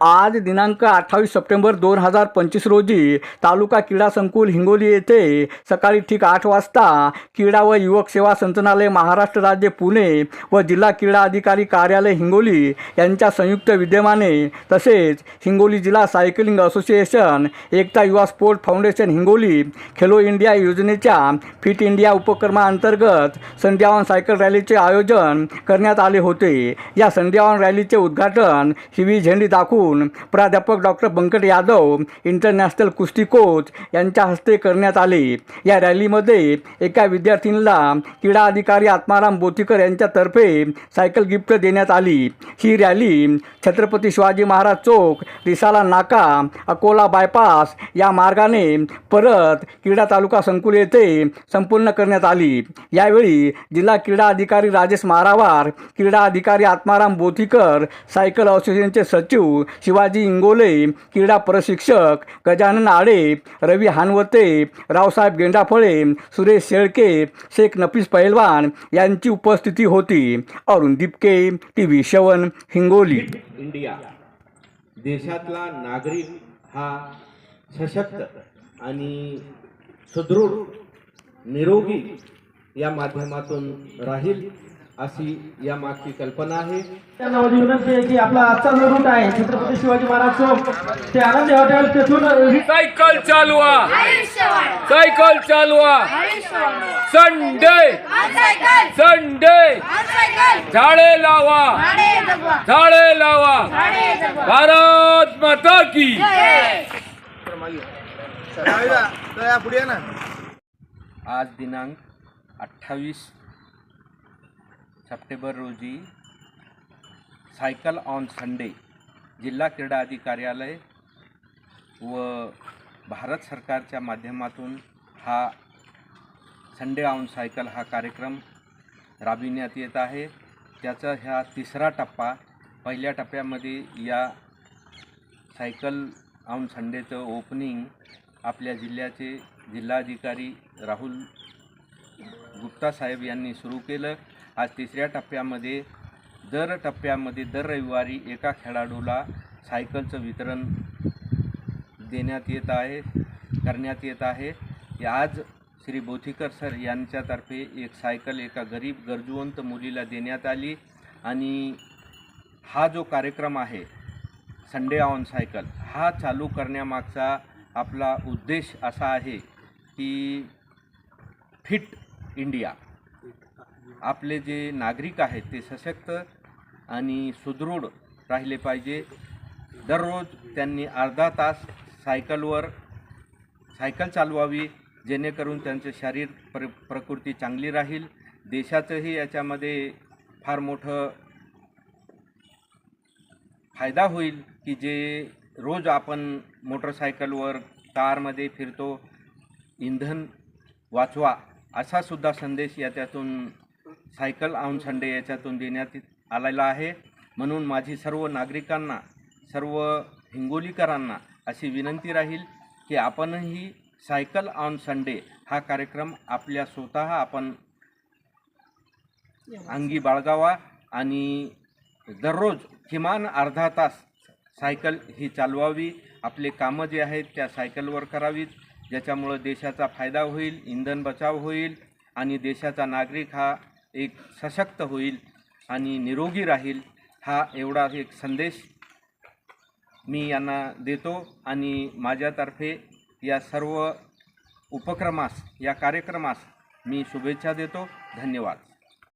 आज दिनांक अठ्ठावीस सप्टेंबर दोन हजार पंचवीस रोजी तालुका क्रीडा संकुल हिंगोली येथे सकाळी ठीक आठ वाजता क्रीडा व युवक सेवा संचनालय महाराष्ट्र राज्य पुणे व जिल्हा क्रीडा अधिकारी कार्यालय हिंगोली यांच्या संयुक्त विद्यमाने तसेच हिंगोली जिल्हा cycling association Ekta Yuva sport foundation Hingoli Khelo India योजनेच्या फिट इंडिया उपक्रमाअंतर्गत संध्यावन सायकल रॅलीचे आयोजन करण्यात आले होते. या संध्यावन रॅलीचे उद्घाटन हिवी झेंडी दाखवून प्राध्यापक डॉक्टर बंकट यादव इंटरनॅशनल कुस्ती कोच यांच्या हस्ते करण्यात आले. या रॅलीमध्ये एका विद्यार्थिनीला क्रीडा अधिकारी आत्माराम बोतीकर यांच्यातर्फे सायकल गिफ्ट देण्यात आली. ही रॅली छत्रपती शिवाजी महाराज चौक रिसाला नाका अकोला बायपास या मार्गाने परत क्रीडा तालुका संकुल येथे संपूर्ण करण्यात आली. यावेळी जिल्हा क्रीडा अधिकारी राजेश मारावार क्रीडा अधिकारी आत्माराम बोथीकर सायकल असोसिएशनचे सचिव शिवाजी इंगोले क्रीडा प्रशिक्षक गजानन आडे रवी हानवते रावसाहेब गेंडाफळे सुरेश शेळके शेख नफीस पहिलवान यांची उपस्थिती होती. अरुण दिपके टी व्ही शवन हिंगोली. इंडिया. देशातला नागरिक हा सशक्त आणि सुदृढ निरोगी या माध्यमातून राहील. अशी या मागची कल्पना आहे. त्यांना माझी विनंती आहे की आपला आजचा जो रूट आहे छत्रपती शिवाजी महाराज चौक ते आनंदी हॉटेल तेथून सायकल चालवा सायकल चालवा संडे. संडे. झाडे लावा. झाडे लावा. भारत माता की. आज दिनांक अठ्ठावीस सप्टेंबर रोजी सायकल ऑन संडे जिल्हा क्रीडा अधिकार्यालय व भारत सरकारच्या माध्यमातून हा संडे ऑन सायकल हा कार्यक्रम राबविण्यात येत आहे. त्याचा ह्या तिसरा टप्पा पहिल्या टप्प्यामध्ये या सायकल ऑन संडेचं ओपनिंग आपल्या जिल्ह्याचे जिल्हाधिकारी राहुल गुप्ता साहेब यांनी सुरू केलं. आज तिसऱ्या टप्प्यामध्ये दर टप्प्यामध्ये दर रविवारी एका खेळाडूला सायकलचं वितरण देण्यात येत आहे करण्यात येत आहे. आज श्री बोथीकर सर यांच्यातर्फे एक सायकल एका गरीब गरजूवंत मुलीला देण्यात आली आणि हा जो कार्यक्रम आहे संडे ऑन सायकल हा चालू करण्यामागचा आपला उद्देश असा आहे की फिट इंडिया. आपले जे नागरिक आहेत ते सशक्त आणि सुदृढ राहिले पाहिजे. दररोज त्यांनी अर्धा तास सायकलवर सायकल चालवावी जेणेकरून त्यांचं शरीर प्र प्रकृती चांगली राहील. देशाचंही याच्यामध्ये फार मोठं फायदा होईल की जे रोज आपण मोटरसायकलवर कारमध्ये फिरतो. इंधन वाचवा. असा सुद्धा संदेश याच्यातून सायकल ऑन संडे याच्यातून देण्यात आलेला आहे. म्हणून माझी सर्व नागरिकांना सर्व हिंगोलीकरांना अशी विनंती राहील की आपणही सायकल ऑन संडे हा कार्यक्रम आपल्या स्वतः आपण अंगी बाळगावा आणि दररोज किमान अर्धा तास सायकल ही चालवावी. आपले कामं जे आहेत त्या सायकलवर करावीत. ज्याच्यामुळं देशाचा फायदा होईल इंधन बचाव होईल आणि देशाचा नागरिक हा एक सशक्त होईल आणि निरोगी राहील हा एवढा एक संदेश मी यांना देतो आणि माझ्यातर्फे या सर्व उपक्रमास या कार्यक्रमास मी शुभेच्छा देतो. धन्यवाद.